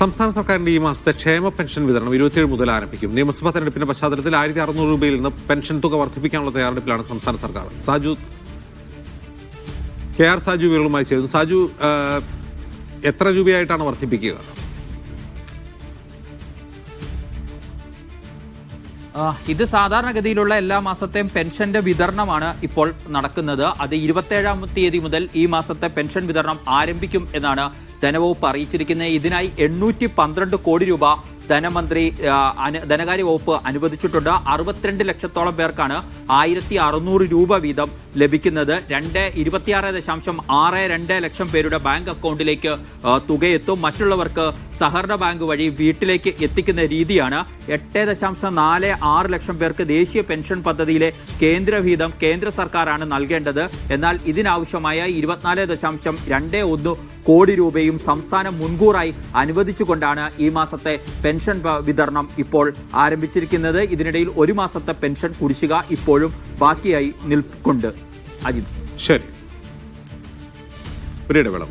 സംസ്ഥാന സർക്കാരിന്റെ ഈ മാസത്തെ ക്ഷേമ പെൻഷൻ വിതരണം ഇരുപത്തിയേഴ് മുതൽ ആരംഭിക്കും. നിയമസഭാ തെരഞ്ഞെടുപ്പിന്റെ പശ്ചാത്തലത്തിൽ ആയിരത്തി അറുന്നൂറ് രൂപയിൽ നിന്ന് പെൻഷൻ തുക വർദ്ധിപ്പിക്കാനുള്ള തയ്യാറെടുപ്പിലാണ് സംസ്ഥാന സർക്കാർ. സാജു കെ ആർ സാജു വിവരങ്ങളുമായി ചേരുന്നു. സാജു എത്ര രൂപയായിട്ടാണ് വർദ്ധിപ്പിക്കുക? ഇത് സാധാരണഗതിയിലുള്ള എല്ലാ മാസത്തെയും പെൻഷന്റെ വിതരണമാണ് ഇപ്പോൾ നടക്കുന്നത്. അത് ഇരുപത്തേഴാം തീയതി മുതൽ ഈ മാസത്തെ പെൻഷൻ വിതരണം ആരംഭിക്കും എന്നാണ് ധനവകുപ്പ് അറിയിച്ചിരിക്കുന്നത്. ഇതിനായി എണ്ണൂറ്റി കോടി രൂപ ധനമന്ത്രി ധനകാര്യ വകുപ്പ് അനുവദിച്ചിട്ടുണ്ട്. അറുപത്തിരണ്ട് ലക്ഷത്തോളം പേർക്കാണ് ആയിരത്തി അറുന്നൂറ് രൂപ വീതം ലഭിക്കുന്നത്. രണ്ട് ഇരുപത്തിയാറ് ദശാംശം ആറ് രണ്ട് ലക്ഷം പേരുടെ ബാങ്ക് അക്കൗണ്ടിലേക്ക് തുകയെത്തും. മറ്റുള്ളവർക്ക് സഹകരണ ബാങ്ക് വഴി വീട്ടിലേക്ക് എത്തിക്കുന്ന രീതിയാണ്. എട്ട് ദശാംശം നാല് ആറ് ലക്ഷം പേർക്ക് ദേശീയ പെൻഷൻ പദ്ധതിയിലെ കേന്ദ്ര വീതം കേന്ദ്ര സർക്കാരാണ് നൽകേണ്ടത്. എന്നാൽ ഇതിനാവശ്യമായ ഇരുപത്തിനാല് ദശാംശം രണ്ട് ഒന്ന് കോടി രൂപയും സംസ്ഥാനം മുൻകൂറായി അനുവദിച്ചുകൊണ്ടാണ് ഈ മാസത്തെ പെൻഷൻ പ- വിതരണം ഇപ്പോൾ ആരംഭിച്ചിരിക്കുന്നത്. ഇതിനിടയിൽ ഒരു മാസത്തെ പെൻഷൻ കുടിശ്ശിക ഇപ്പോഴും ബാക്കിയായി നിൽക്കുന്നുണ്ട് അജിത്. ശരി. ഒരിടവേള.